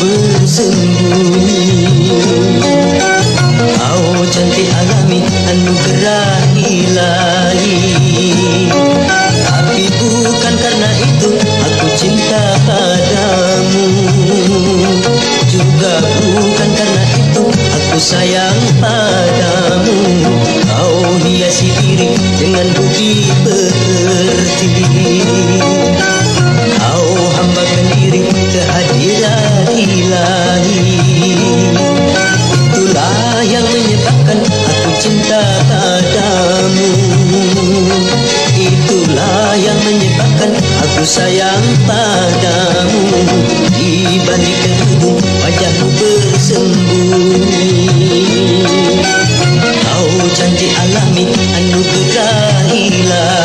bersembunyi. Kau cantik alami anugerah ilahi Tapi bukan karena itu aku cinta padamu. Juga bukan karena itu aku sayang padamu. Kau hiasi diri dengan budi pekerti cinta padamu. Itulah yang menyebabkan aku sayang padamu. Di balik kerudung wajahmu bersembunyi. Kau cantik alami anugerah ilahi